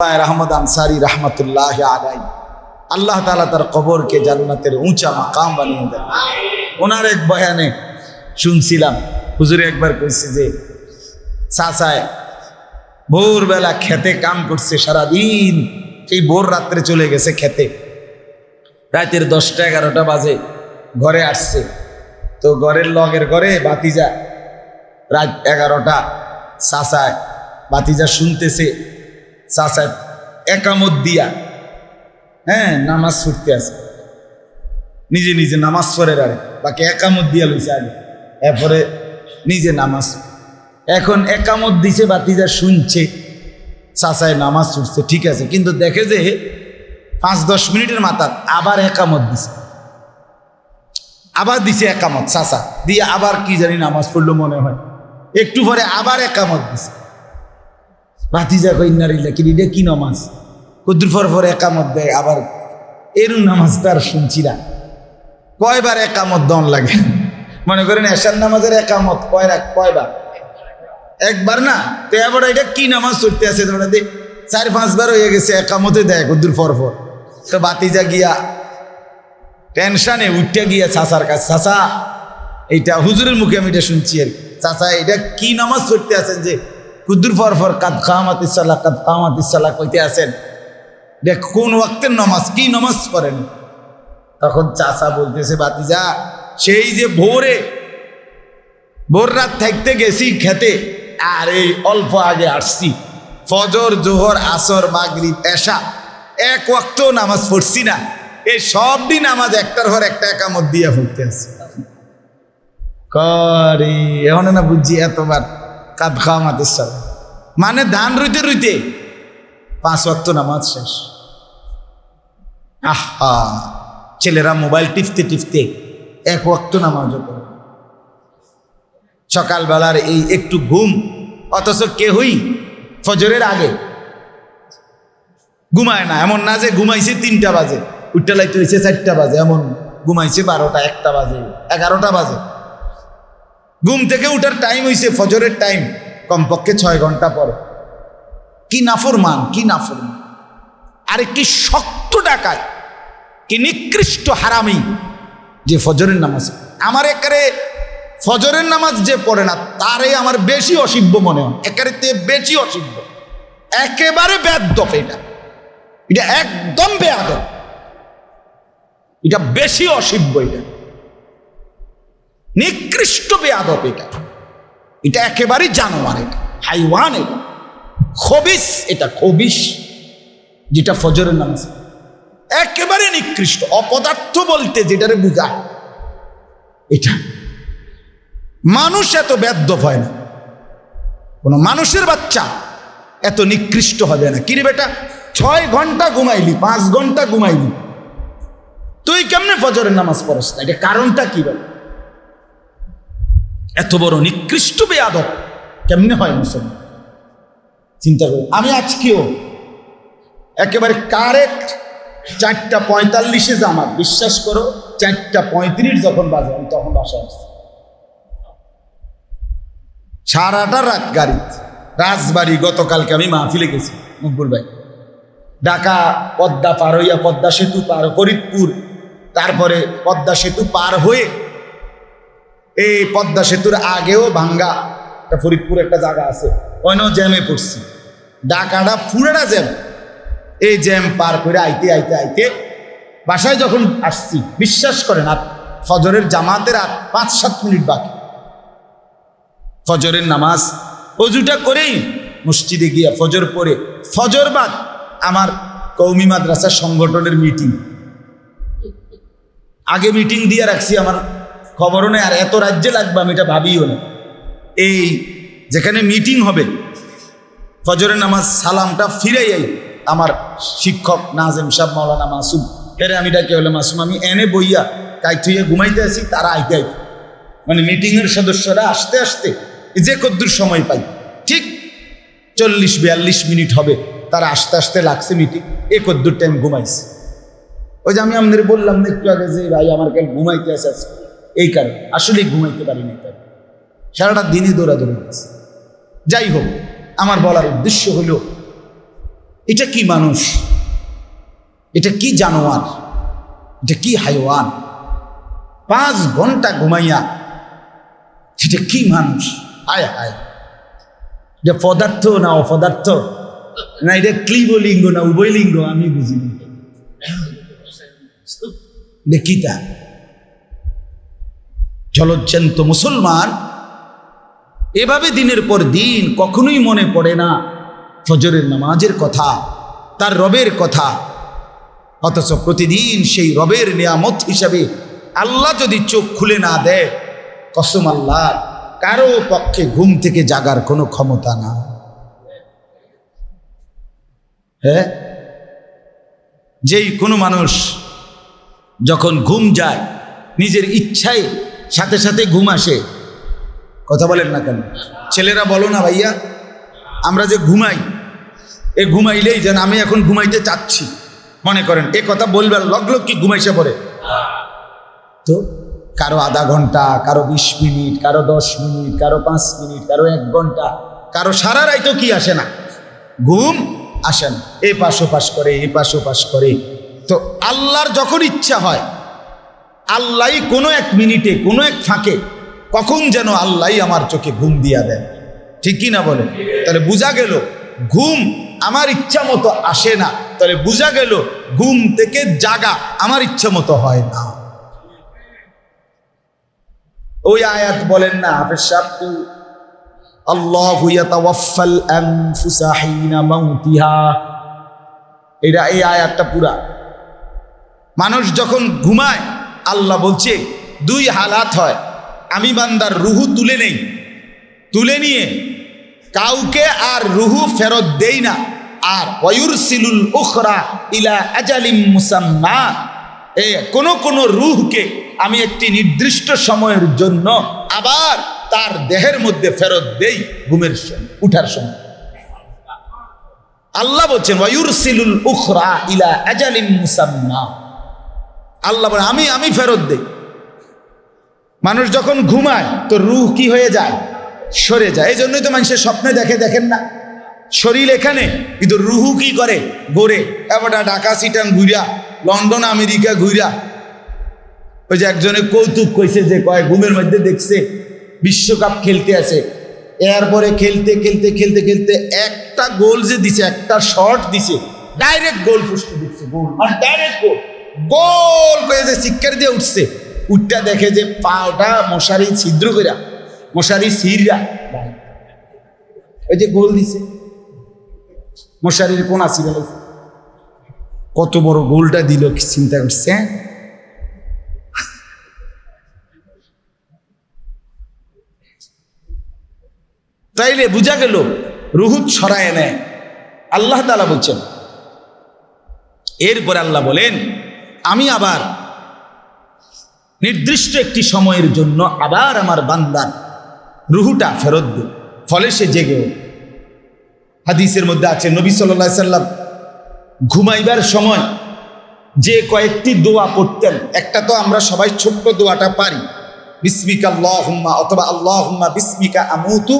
রহমদ আনসারি রহমতুল্লাহ আলাই আল্লাহ তালা তার কবরকে জান্নাতের উঁচা মাকাম বানিয়ে দেন। ওনার এক বয়ানে শুনছিলাম, হুজুরে একবার কইছে যে, চাচায়, ভোরবেলা খেতে কাম করছে সারাদিন সেই ভোর রাত্রে চলে গেছে খেতে। রাতের দশটা এগারোটা বাজে, ঘরে আসছে। তো ঘরের লগের ঘরে বাতিজা রাত এগারোটা, চাচায় বাতিজা শুনতেছে চাচায় একামত দিয়া হ্যাঁ নামাজ পড়তে আছে। নিজে নিজে নামাজ পড়ে আরে বাকি একামত দিয়া লইছে আগে। এরপরে নিজে নামাজ এখন একামত দিছে, বাতিজা শুনছে চাচায় নামাজ ছুটছে ঠিক আছে। কিন্তু দেখে যে পাঁচ দশ মিনিটের মাথার আবার একামত দিছে। আবার দিছে একামত, চাচা। দিয়ে আবার কি জানি নামাজ পড়ল মনে হয়। একটু পরে আবার একামত দিছে। ভাতিজা কইনারিল্লা কি রে, কি নামাজ? কদ্দুর পর পর একামত দেয়, আবার এর নামাজ তার শুনছি না। কয়বার একামত দন লাগে? মনে করেন এশার নামাজের একামত কয় রাখ কয়বার? একবার না? তো এবার এটা কি নামাজ চলতে আছে? তোমরা দে চার, পাঁচবার হয়ে গেছে, একামতে দেয় কদ্দুর পর। পর তো বাতিজা গিয়া টেনশনে উঠতে গিয়া চাচার কাছে, চাচা, এইটা হুজুরের মুখে আমি এটা শুনছি আর। চাচা এটা কি নামাজ পড়তে আছেন যে কুদ্দুর পর পর, কাদ কামাত ইসাল্লাহ কাদ কামাত ইসাল্লাহ কইতে আসেন। দেখ, কোন ওয়াক্তের নামাজ, কি নামাজ পড়েন? তখন চাচা বলতেছে বাতিজা সেই যে ভোরে, ভোর রাত থাকতে গেছি খেতে, আর এই অল্প আগে আসছি। ফজর, জোহর, আসর, মাগরিব, এশা, এক ওয়াক্ত নামাজ পড়ছি না। এই সব দিন নামাজ একটার পর একটা একামত দিয়ে পড়তে আছে করে, এখন না বুঝছি এতবার। কাদ খাওয়া মাতের সাথে মানে ধান রুইতে রুইতে পাঁচ ওয়াক্ত নামাজ শেষ। আহা, ছেলেরা মোবাইল টিপতে টিপতে এক ওয়াক্ত নামাজও করে সকালবেলার এই একটু ঘুম, অথচ কেহই ফজরের আগে ঘুমায় না। এমন না যে ঘুমাইছে তিনটা বাজে, উঠতে লাইতে হয়েছে চারটা বাজে, এমন ঘুমাইছে বারোটা, একটা বাজে, এগারোটা বাজে। ঘুম থেকে উঠার টাইম হয়েছে ফজরের টাইম কমপক্ষে ছয় ঘণ্টা পরে। কি নাফরমান কি নাফরমান। আরে কি শক্ত ডাকায় কি নিকৃষ্ট হারামি, যে ফজরের নামাজ আমার একারে ফজরের নামাজ যে পড়ে না, তারে আমার বেশি অসিব্য মনে হয়। একারে তে বেশি অসিব্য। একেবারে বেদপ এটা। এটা একদম বেয়াদ এটা বেশি অসিব্য এটা। নিকৃষ্ট বেয়াদব এটা। এটা একেবারেই জানোয়ার এটা, হাইওয়ান এটা, খবিস এটা, খবিস, যেটা ফজরের নামাজ। একেবারে নিকৃষ্ট, অপদার্থ বলতে যেটারে বুঝায়। এটা, মানুষ এত ব্যর্থ হয় না। কোনো মানুষের বাচ্চা এত নিকৃষ্ট হবে না। কিরে বেটা, ছয় ঘণ্টা ঘুমাইলি, পাঁচ ঘণ্টা ঘুমাইলি। তুই কেমনে ফজরের নামাজ পড়স না? এটা কারণটা কি বল? এত বড় নিকৃষ্ট বেয়াদব। কেমনে হয় মুসলমান? চিন্তা করি আমি আজকেও একেবারে কারেক্ট চারটা পঁয়তাল্লিশে জামাত, বিশ্বাস করো, চারটা পঁয়ত্রিশ যখন বাজে, আমি তখন বাসায় আসছি। সারাটা রাত গাড়ি রাজবাড়ি, গতকালকে আমি মাহফিলে গেছি, মকবুল ভাই। ঢাকা, পদ্মা পার হইয়া পদ্মা সেতু পার, ফরিদপুর, তারপরে পদ্মা সেতু পার হয়ে এই পদ্মা সেতুর আগেও ভাঙ্গা একটা ফরিদপুর একটা জায়গা আছে। ওইন জ্যামে পড়ছি। ঢাকাটা পুরোটা জ্যাম। এই জ্যাম পার করে আইতে আইতে আইতে বাসায় যখন আসছি, বিশ্বাস করেন আর ফজরের জামাতের আর পাঁচ, সাত মিনিট বাকি। ফজরের নামাজ অজুটা করেই মসজিদে গিয়া ফজর পরে ফজর বাদ আমার কৌমি মাদ্রাসা সংগঠনের মিটিং আগে মিটিং দিয়ে রাখছি আমার খবরও নেই, আর এত রাজ্যে লাগবে আমি এটা ভাবিও না। এই যেখানে মিটিং হবে, ফজরের নামাজ সালামটা ফিরেই আমার শিক্ষক নাজেম সাহ মৌলানা মাসুম এরে আমি ডাকে হলে মাসুম, আমি এনে বইয়া কাই থুইয়া ঘুমাইতে আছি তারা আইতে আইতে। মানে মিটিংয়ের সদস্যরা আসতে আসতে যে কদ্দুর সময় পাই, ঠিক চল্লিশ বিয়াল্লিশ মিনিট হবে, তারা আস্তে আস্তে লাগছে মিটিং এ কদ্দুর টাইম ঘুমাইছে। ওই যে আমি আপনাদের বললাম একটু আগে যে, ভাই, আমার কাল ঘুমাইতে আসে। এই কারণে। আসলেই ঘুমাইতে পারিনি তাই সারাটা দিনই দৌড়াদৌড়ি গেছে যাই হোক, আমার বলার উদ্দেশ্য হলো, এটা কি মানুষ? এটা কি জানোয়ার? এটা কি হাইওয়ান? পাঁচ ঘণ্টা ঘুমাইয়া, সেটা কি মানুষ? আয় হায়। এটা পদার্থ না অপদার্থ? না এটা ক্লিবলিঙ্গ না উভয়লিঙ্গ? আমি বুঝিনি। এটা কিতা জলজ্জান্ত মুসলমান, এভাবে দিনের পর দিন কখনোই মনে পড়ে না ফজরের নামাজের কথা, তার রবের কথা। অথচ প্রতিদিন সেই রবের নিয়ামত হিসাবে আল্লাহ যদি চোখ খুলে না দেয়, কসম আল্লাহ, কারও পক্ষে ঘুম থেকে জাগার কোনো ক্ষমতা না। হ্যাঁ? যেই কোনো মানুষ যখন ঘুম যায়, নিজের ইচ্ছায় সাথে সাথে ঘুম আসে। কথা বলেন না কেন? ছেলেরা বলো না ভাইয়া, আমরা যে ঘুমাই, এ ঘুমাইলেই যেন আমি এখন ঘুমাইতে চাচ্ছি। মনে করেন, এ কথা বলবেন লগ লগ কি ঘুমাইসে পড়ে? তো কারও আধা ঘণ্টা, কারও বিশ মিনিট, কারও দশ মিনিট, কারও পাঁচ মিনিট, কারও এক ঘণ্টা, কারও সারা রাইতো কি আসে না? ঘুম আসেন এ পাশ পাশ করে, এ পাশ পাশ করে। তো আল্লাহর যখন ইচ্ছা হয় আল্লাহ কোনো এক মিনিটে, কোনো এক ফাঁকে কখন যেন আল্লাহ আমার চোখে ঘুম দিয়া দেন। ঠিক কি না বলে? তাহলে বোঝা গেল, ঘুম আমার ইচ্ছা মতো আসে না। তাহলে বোঝা গেল, ঘুম থেকে জাগা আমার ইচ্ছা মতো হয় না। ওই আয়াত বলেন না, হাফেজ সাহেব আল্লাহু ইয়াতাওয়াফাল আনফুসা এটা এই আয়াতটা পুরা। মানুষ যখন ঘুমায় আল্লাহ বলছে, দুই হালাত হয়। আমি বান্দার রুহু তুলে নেই। তুলে নিয়ে কাউকে আর রুহু ফেরত দেই না। আর ওয়ুর সিলুল উখরা ইলা আজালিম মুসাম্মা। এ কোন কোন রুহকে আমি একটি নির্দিষ্ট সময়ের জন্য আবার তার দেহের মধ্যে ফেরত দেই ঘুমের সময়, উঠার সময়। আল্লাহ বলছেন ওয়ুর সিলুল উখরা ইলা আজালিম মুসাম্মা। আল্লাহ বলে, আমি আমি ফেরত দেই। মানুষ যখন ঘুমায়, তো রুহ কি হয়ে যায়? সরে যায়। এই জন্যই তো মানুষের স্বপ্নে দেখে, দেখেন না। শরীর এখানে, কিন্তু রুহু কি করে? গড়ে এবার ঢাকা, সিটাং ঘুরিয়া, লন্ডন, আমেরিকা ঘুরিয়া। ওই যে একজনে কৌতুক কইছে যে, কয়, ঘুমের মধ্যে দেখছে, বিশ্বকাপ খেলতে আছে। এরপরে খেলতে খেলতে খেলতে খেলতে একটা গোল যে দিছে, একটা শট দিছে, ডাইরেক্ট গোল ফুসকে দিচ্ছে গোল মানে ডাইরেক্ট গোল। গোল করে যে শিক্ষার দিয়ে উঠছে। উঠটা দেখে যে পাওটা মশারি ছিদ্র কইরা, মশারি সিররা ওই যে গোল দিছে। মশারির কোন আসি কত বড় গোলটা দিল চিন্তা করছে? তাইলে বোঝা গেল, রুহুত ছড়ায় নেয়। আল্লাহ তালা বলছেন, এরপরে আল্লাহ বলেন আমি আবার নির্দিষ্ট একটি সময়ের জন্য আবার আমার বান্দার রুহুটা ফেরত দিই ফলে সে জেগে হাদিসের মধ্যে আছে, নবী সাল্লাহ সাল্লাম ঘুমাইবার সময় যে কয়েকটি দোয়া পড়তেন, একটা তো আমরা সবাই ছোট্ট দোয়াটা পারি, বিস্মিকা আল্লাহ হুম্মা অথবা আল্লাহ হুম্মা বিস্মিকা আমুতু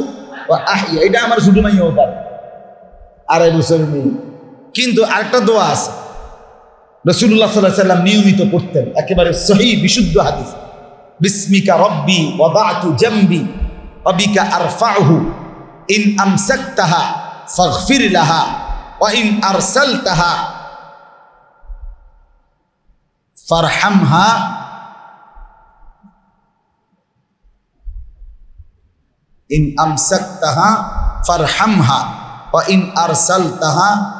এটা আমার শুধু মাইও পারে। আড়াই বছর কিন্তু আরেকটা দোয়া আছে রসুল্লাহ সাল্লাহ সাল্লাম নিয়মিত পড়তেন। একেবারে সহি, বিশুদ্ধ হাদিস। বিস্মিকা রব্বি ওয়াদাতু জাম্বি অবিকা আরফাহু ইন আমসাকতাহা, ফাগফির লাহা, ওয়া ইন আরসালতাহা, ফারহামহা। ইন আমসাকতাহা, ফারহামহা, ওয়া ইন আরসালতাহা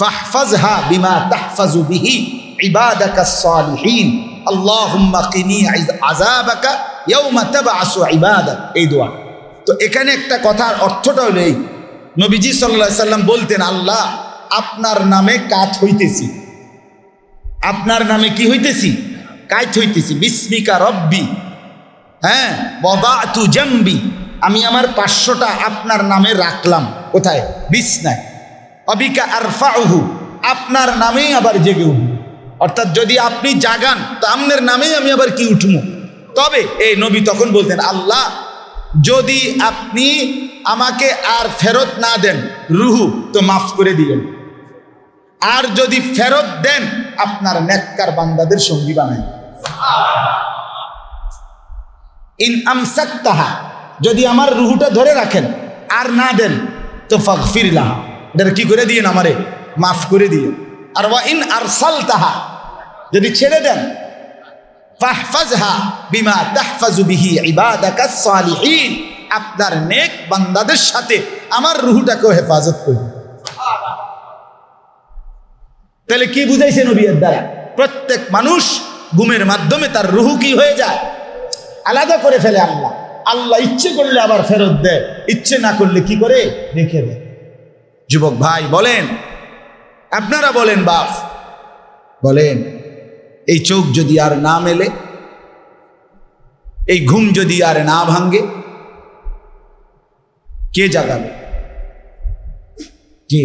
ফাহফাজহা বিমা তাহফাজু বিহি ইবাদাকা সালিহিন। আল্লাহুম্মা কিনি আযাবাকা ইয়াউমা তাবআসু ইবাদাক। এই দোয়া। তো এখানে একটা কথার অর্থটা হলো এই। নবীজি সাল্লাল্লাহু সাল্লাম বলতেন, আল্লাহ, আপনার নামে কাজ হইতেছি। আপনার নামে কি হইতেছি? কাজ হইতেছি। বিস্মিকা রব্বি। হ্যাঁ বদাতু জাম্বি। আমি আমার পাঁচশোটা আপনার নামে রাখলাম। কোথায়? বিছনায়। অবিকা আর আরফাউহু, আপনার নামেই আবার জেগে উঠব। অর্থাৎ যদি আপনি জাগান, তো আপনার নামেই আমি আবার কি উঠবো? তবে এই নবী তখন বলতেন, আল্লাহ, যদি আপনি আমাকে আর ফেরত না দেন, রুহু, তো মাফ করে দিলেন আর যদি ফেরত দেন, আপনার নেককার বান্দাদের সঙ্গী বানাই ইন আমসাক্তাহা, যদি আমার রুহুটা ধরে রাখেন, আর না দেন, তো ফাগফির লাহা। এটা কি করে দিয়েন আমারে? মাফ করে দিয়ে আর ওয়া ইন আরসাল তাহা যদি ছেড়ে দেন, ফাহফাজহা বিমা তাহফাজু বিহি ইবাদাকাস সালিহিন, আপনার নেক বান্দাদের সাথে আমার রুহুটাকেও হেফাজত করবে তাহলে কি বুঝাইছে নবীর দ্বারা? প্রত্যেক মানুষ ঘুমের মাধ্যমে তার রুহু কি হয়ে যায়? আলাদা করে ফেলে আল্লাহ। আল্লাহ ইচ্ছে করলে আবার ফেরত দেয়, ইচ্ছে না করলে কি করে? রেখে দেয়। যুবক ভাই, বলেন। আপনারা বলেন, বাপ। বলেন, এই চোখ যদি আর না মেলে, এই ঘুম যদি আর না ভাঙ্গে, কে জাগাবে? কে?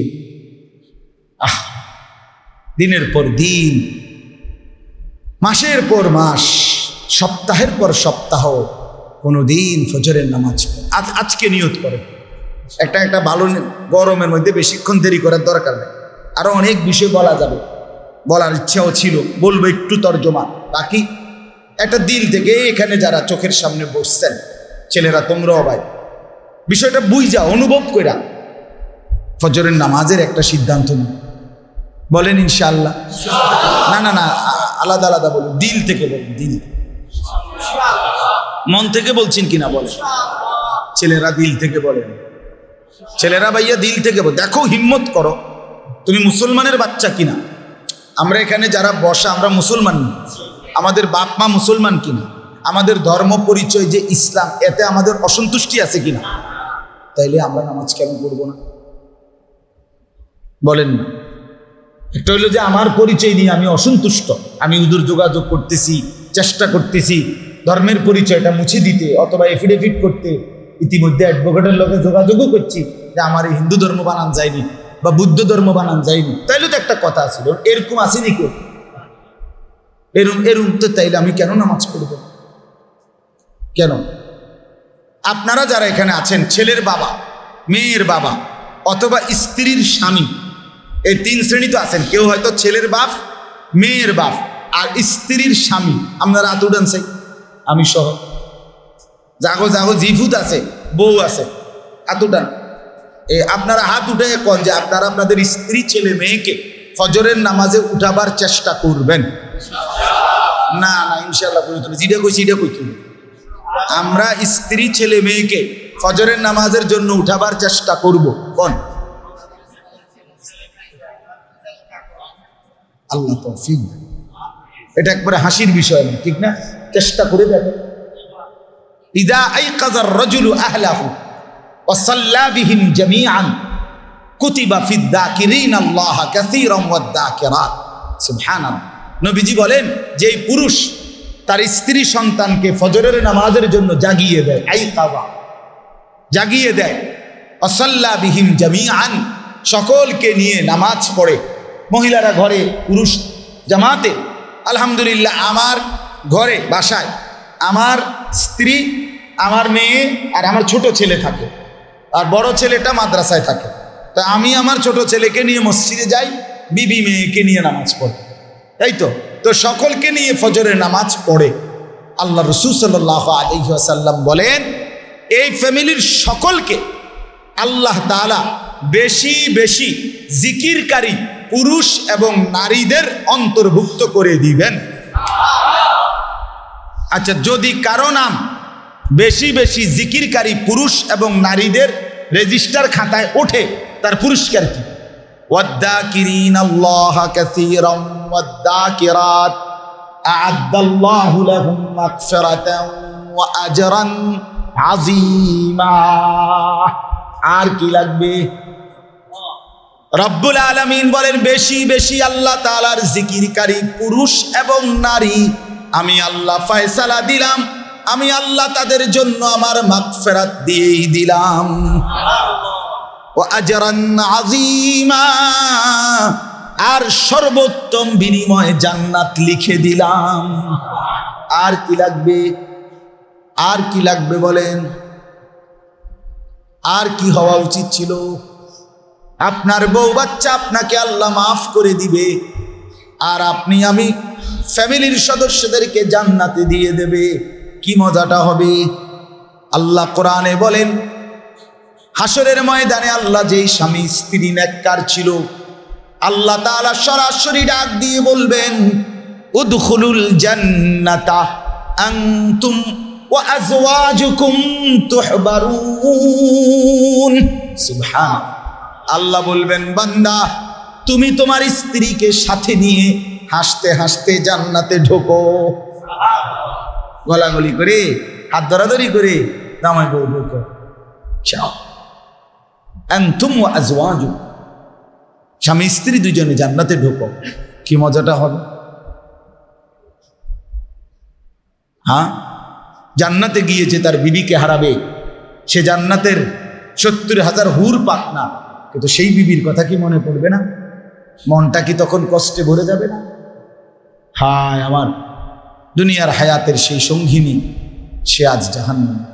আহ, দিনের পর দিন, মাসের পর মাস, সপ্তাহের পর সপ্তাহ, কোনো দিন ফজরের নামাজ আজ আজকে নিয়ত করে একটা একটা ভালো গরমের মধ্যে বেশিক্ষণ দেরি করার দরকার নেই। আরও অনেক বিষয় বলা যাবে। বলার ইচ্ছাও ছিল, বলব একটু তর্জমা। বাকি একটা দিল থেকে এখানে যারা চোখের সামনে বসছেন, ছেলেরা তোমরাও ভাই বিষয়টা বুঝা অনুভব কইরা। ফজরের নামাজের একটা সিদ্ধান্ত নিই বলেন ইনশাল্লাহ না না না আলাদা আলাদা বলুন। দিল থেকে বলুন, দিল। মন থেকে বলছেন কিনা বলেন। ছেলেরা দিল থেকে বলেন। ছেলেরা ভাইয়া দিল থেকে দেখো, হিম্মত করো। তুমি মুসলমানের বাচ্চা কিনা? আমরা এখানে যারা বসা, আমরা মুসলমান। আমাদের বাপ মা মুসলমান কিনা? আমাদের ধর্ম পরিচয় যে ইসলাম, এতে আমাদের অসন্তুষ্টি আছে কিনা? তাইলে আমরা নামাজ কেন করব না? বলেন না। একটা হইল যে আমার পরিচয় নিয়ে আমি অসন্তুষ্ট। আমি উদূর যোগাযোগ করতেছি, চেষ্টা করতেছি, ধর্মের পরিচয়টা মুছে দিতে, অথবা এফিডেভিট করতে। ইতিমধ্যে অ্যাডভোকেটের লোকে যোগাযোগও করছি যে আমার এই হিন্দু ধর্ম বানান যায়নি বা বুদ্ধ ধর্ম বানান যায়নি। তাইলে তো একটা কথা ছিল এরকম আসেনি কেউ। এরম এরম তো তাইলে আমি কেন নামাজ পড়ব? কেন? আপনারা যারা এখানে আছেন, ছেলের বাবা, মেয়ের বাবা, অথবা স্ত্রীর স্বামী, এই তিন শ্রেণি তো আছেন, কেউ হয়তো ছেলের বাপ, মেয়ের বাপ, আর স্ত্রীর স্বামী। আপনারা হাত উঠান আমি সহ জাগো জাগো জিভুত আছে, বউ আছে উঠান। এ আপনারা হাত উঠে কন যে আপনারা আপনাদের স্ত্রী, ছেলে, মেয়েকে ফজরের নামাজে উঠাবার চেষ্টা করবেন। না না ইনশাল্লাহ কই তুমি যেটা কইছি এটা কই তুমি আমরা স্ত্রী, ছেলে, মেয়েকে ফজরের নামাজের জন্য উঠাবার চেষ্টা করব। কোন? আল্লাহ তৌফিক এটা একবারে হাসির বিষয় না, ঠিক না? চেষ্টা করে দেখো ইদা রজুলু আহলাহু কুতিবা ফিদ দাকিরিন আল্লাহ কাসীরাম ওয়াদ দাকিরাত। সুবহানাল্লাহ। নবীজি বলেন যে এই পুরুষ তার স্ত্রী সন্তানকে ফজরের নামাজের জন্য জাগিয়ে দেয় আইকাবা জাগিয়ে দেয় অসল্লা বিহিম জামিআন সকলকে নিয়ে নামাজ পড়ে। মহিলারা ঘরে, পুরুষ জামাতে, আলহামদুলিল্লাহ, আমার ঘরে, বাসায়, আমার স্ত্রী আমার মেয়ে আর আমার ছোট ছেলে থাকে। আর বড় ছেলেটা মাদ্রাসায় থাকে। তা আমি আমার ছোট ছেলেকে নিয়ে মসজিদে যাই, বিবি মেয়েকে নিয়ে নামাজ পড়ে। তাই তো তো সকলকে নিয়ে ফজরের নামাজ পড়ে। আল্লাহ রসুল সাল্লাহ বলেন, এই ফ্যামিলির সকলকে আল্লাহ তাআলা বেশি বেশি জিকিরকারী পুরুষ এবং নারীদের অন্তর্ভুক্ত করে দিবেন। আচ্ছা যদি কারও নাম বেশি বেশি জিকিরকারী পুরুষ এবং নারীদের রেজিস্টার খাতায় ওঠে তার পুরস্কার কি? আর কি লাগবে? রব্বুল আলমিন বলেন, বেশি বেশি আল্লাহ তালার জিকিরকারী পুরুষ এবং নারী। আমি আল্লাহ ফয়সালা দিলাম। আমি আল্লাহ তাদের জন্য আমার মাগফেরাত দিয়েই দিলাম। ও আজিমা আর সর্বোত্তম বিনিময় জান্নাত লিখে দিলাম। আর কি লাগবে? আর কি লাগবে বলেন? আর কি হওয়া উচিত ছিল? আপনার বউ বাচ্চা আপনাকে আল্লাহ মাফ করে দিবে। আর আপনি আমি ফ্যামিলির সদস্যদেরকে জান্নাতে দিয়ে দেবে। কি মজাটা হবে? আল্লাহ কোরআনে বলেন হাসরের ময়দানে আল্লাহ যেই স্বামী, স্ত্রী নেককার ছিল, আল্লাহ তাআলা সরাসরি ডাক দিয়ে বলবেন, উদখুলুল জান্নাতা, আনতুম ওয়া আজওয়াজুকুম তুহবারুন। সুবহান। আল্লাহ বলবেন, বান্দা, তুমি তোমার স্ত্রীকে সাথে নিয়ে হাসতে হাসতে জান্নাতে ঢোকো। গলাগলি করে, হাত ধরাধরি করে দামাই বউ ওয়া আজওয়াজুকুম স্বামী স্ত্রী দুজনে জান্নাতে ঢোকো। কি মজাটা হবে? হ্যাঁ? জান্নাতে গিয়েছে তার বিবিকে হারাবে, সে জান্নাতের সত্তর হাজার হুর পাক না। কিন্তু সেই বিবির কথা কি মনে পড়বে না? মনটা কি তখন কষ্টে ভরে যাবে না? হায় আমার দুনিয়ার হায়াতের সেই সঙ্গিনী, সে আজ জাহান্নামে।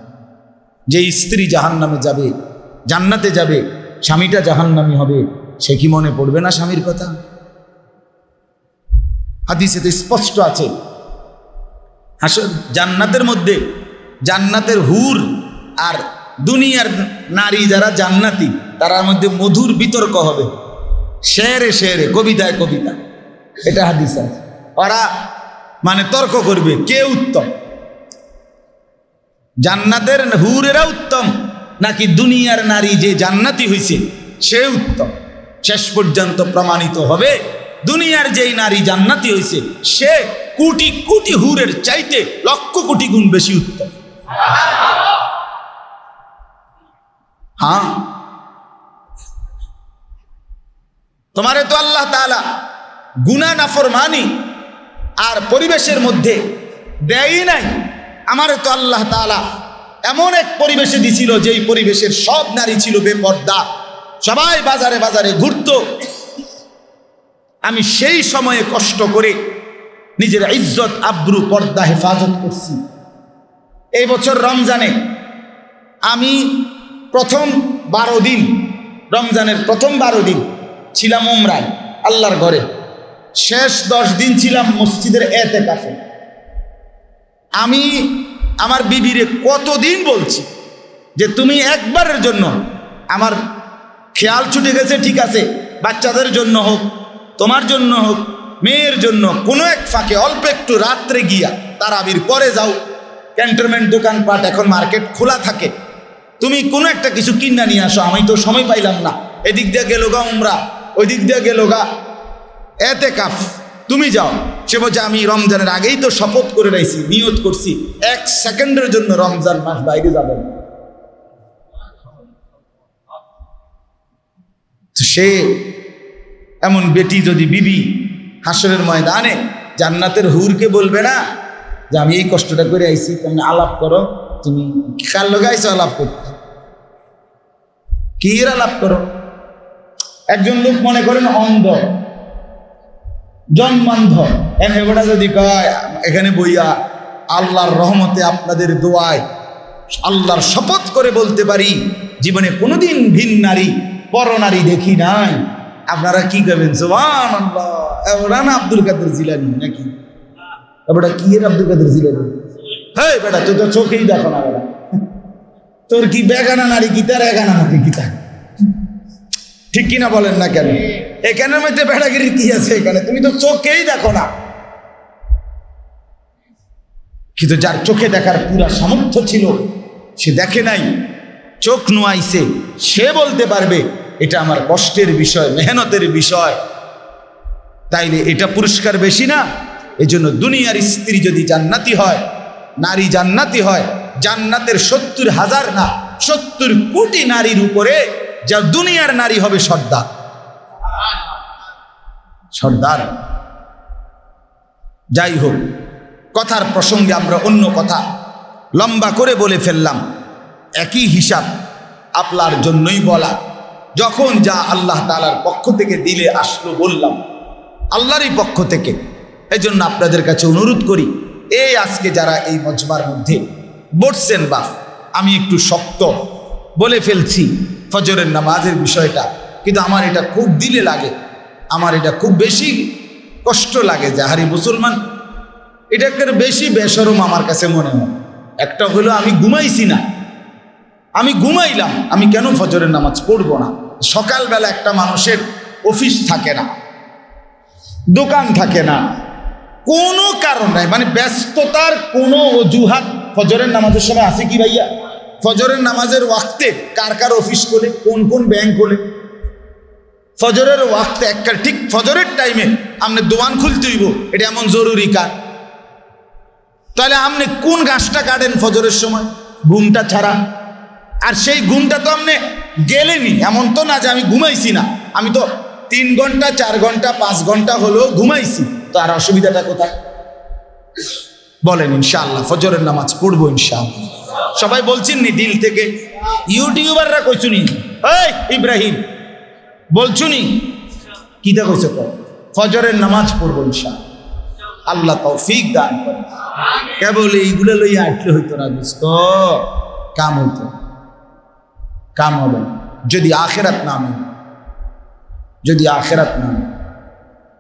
যে স্ত্রী জাহান্নামে যাবে, জান্নাতে যাবে, স্বামীটা জাহান্নামি হবে, সে কি মনে পড়বে না স্বামীর কথা? হাদিসে তো স্পষ্ট আছে। আসল জান্নাতের মধ্যে জান্নাতের হুর আর দুনিয়ার নারী যারা জান্নাতি, তারার মধ্যে মধুর বিতর্ক হবে। শেরে শেরে, কবিতায় কবিতা। এটা হাদিস আছে। ওরা মানে তর্ক করবে, কে উত্তম? জান্নাতের হুরেরা উত্তম, নাকি দুনিয়ার নারী যে জান্নাতি হয়েছে সে উত্তম? শেষ পর্যন্ত প্রমাণিত হবে, দুনিয়ার যেই নারী জান্নাতি হয়েছে সে কোটি কোটি হুরের চাইতে লক্ষ কোটি গুণ বেশি উত্তম। হ্যাঁ? তোমারে তো আল্লাহ তাআলা গুনা নাফরমানি আর পরিবেশের মধ্যে দেয়ই নাই। আমারে তো আল্লাহ তাআলা এমন এক পরিবেশে দিছিল, যেই পরিবেশের সব নারী ছিল বেপর্দা। সবাই বাজারে বাজারে ঘুরত। আমি সেই সময়ে কষ্ট করে নিজের ইজ্জত, আব্রু, পর্দা হেফাজত করছি। এই বছর রমজানে আমি প্রথম বারো দিন, রমজানের প্রথম বারো দিন ছিলাম উমরায়, আল্লাহর ঘরে। শেষ দশ দিন ছিলাম মসজিদের এতে কাছে। আমি আমার বিবিরে কতদিন বলছি যে তুমি একবারের জন্য আমার খেয়াল ছুটে গেছে, ঠিক আছে, বাচ্চাদের জন্য হোক, তোমার জন্য হোক, মেয়ের জন্য, কোনো এক ফাঁকে অল্প একটু রাত্রে গিয়া তার আবির পরে যাও, ক্যান্টনমেন্ট দোকানপাট এখন মার্কেট খোলা থাকে। তুমি কোনো একটা কিছু কিনা নিয়ে আসো, আমি তো সময় পাইলাম না। এদিক দিয়ে গেল গা উমরা ওই দিক দিয়ে গেল গা এতে কাফ। তুমি যাও। সে বলছে, আমি রমজানের আগেই তো শপথ করে রাইছি নিয়ত করছি। এক সেকেন্ডের জন্য রমজান মাস বাইরে যাবেন সে এমন বেটি যদি বিবি হাসরের ময়দানে জান্নাতের হুরকে বলবে না যে, আমি এই কষ্টটা করে আইছি, তুমি আলাপ করো, তুমি কার লোক আলাপ করতে? কি আলাপ করো? একজন লোক মনে করেন অন্ধ। জন্মান্ধ এনে গোটা যদি কয়, এখানে বইয়া, আল্লাহর রহমতে আপনাদের দোয়ায় আল্লাহর শপথ করে বলতে পারি, জীবনে কোনোদিন ভিন নারী, পর নারী দেখি নাই। আপনারা কি করবেন? সোমান ওরা না আব্দুল কাদের জিলানি নাকি? বেটা কি এর আব্দুল কাদের জিলানি? হ্যাঁ বেটা, তুই তো চোখেই দেখো না বেটা। তোর কি বেগানা নারী কি, তার এগানা নারী তার? ঠিক কিনা বলেন না কেন? এখানের মধ্যে বেড়াগিরি কি আছে এখানে? তুমি তো চোখেই দেখো না। কিন্তু যার চোখে দেখার পুরা সামর্থ্য ছিল, সে দেখে নাই। চোখ নোয়াইছে, সে বলতে পারবে, এটা আমার কষ্টের বিষয়, মেহনতের বিষয়। তাইলে এটা পুরস্কার বেশি না? এই জন্য দুনিয়ার স্ত্রী যদি জান্নাতি হয়, নারী জান্নাতি হয়, জান্নাতের সত্তর হাজার না, সত্তর কোটি নারীর উপরে যা দুনিয়ার নারী হবে সর্দার। সর্দার। যাই হোক, কথার প্রসঙ্গে আমরা অন্য কথা লম্বা করে বলে ফেললাম। একই হিসাব আপনার জন্যই বলা। যখন যা আল্লাহ তালার পক্ষ থেকে দিলে আসলো বললাম, আল্লাহরই পক্ষ থেকে। এই জন্য আপনাদের কাছে অনুরোধ করি, এই আজকে যারা এই মজমার মধ্যে বসছেন বা আমি একটু শক্ত বলে ফেলছি ফজরের নামাজের বিষয়টা, কিন্তু আমার এটা খুব দিলে লাগে। আমার এটা খুব বেশি কষ্ট লাগে যে হারি মুসলমান এটাকে বেশি বেসরম আমার কাছে মনে হয়? একটা হলো আমি ঘুমাইছি না। আমি ঘুমাইলাম, আমি কেন ফজরের নামাজ পড়ব না? সকালবেলা একটা মানুষের অফিস থাকে না, দোকান থাকে না। কোনো কারণ নাই। মানে ব্যস্ততার কোনো অজুহাত ফজরের নামাজের সময় আছে কি ভাইয়া? ফজরের নামাজের ওয়াক্তে কার কার অফিস করে কোন কোন ব্যাংক খোলে? ফজরের ওয়াক্তে একটা ঠিক ফজরের টাইমে আপনি দোকান খুলতে হইব, এটা এমন জরুরি কাজ। তাহলে আপনি কোন গাছটা কাটেন ফজরের সময়? ঘুমটা ছাড়া। আর সেই ঘুমটা তো আপনি গেলেনি, এমন তো না যে আমি ঘুমাইছি না। আমি তো তিন ঘণ্টা, চার ঘণ্টা, পাঁচ ঘণ্টা হলেও ঘুমাইছি। তো আর অসুবিধাটা কোথায়? বলেন ইনশাআল্লাহ, ফজরের নামাজ পড়ব ইনশাআল্লাহ। সবাই বলছেন নি দিল থেকে। ইউটিউবাররা কইছুনি, এই ইব্রাহিম বলছুনি? কি কইছে কর ফজরের নামাজ পড়ব ইনশা আল্লাহ তৌফিক দান করে কেবল এইগুলো লইয়া আটলে হইতো না দোস্ত। কাম হইতো। কাম হবে। যদি আখেরাত নামে। যদি আখেরাত নামে।